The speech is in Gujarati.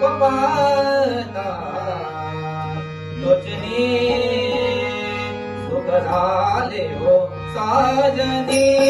પપાતા તુજની સુખ ધાલ્યો સાજની